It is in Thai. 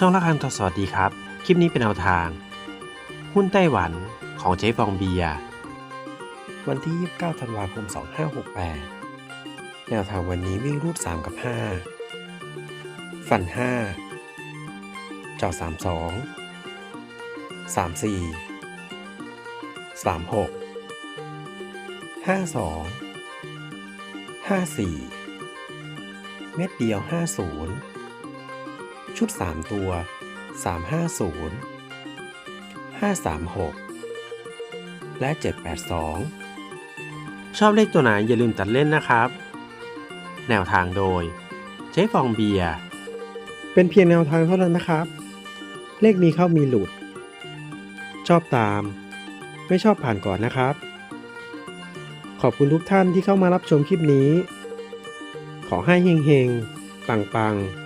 ช่องละคันทอสวัสดีครับ คลิปนี้เป็นแนวทาง หุ้นไต้หวันของเจ๊ฟองเบีย วันที่ 29 ธันวาคม 2568 แนวทางวันนี้วิ่งรูด 3 กับ5ฝัน 5 เจาะ32 34 36 52 54 เม็ดเดียว 50 ชุด 3 ตัว 350 536 และ 782 ชอบเลขตัวไหนอย่าลืมตัดเล่นนะครับ แนวทางโดย เจ๊ฟองเบียร์ เป็นเพียงแนวทางเท่านั้นนะครับ เลขมีเข้ามีหลุด ชอบตาม ไม่ชอบผ่านก่อนนะครับ ขอบคุณทุกท่านที่เข้ามารับชมคลิปนี้ ขอให้เฮงๆ ปังๆ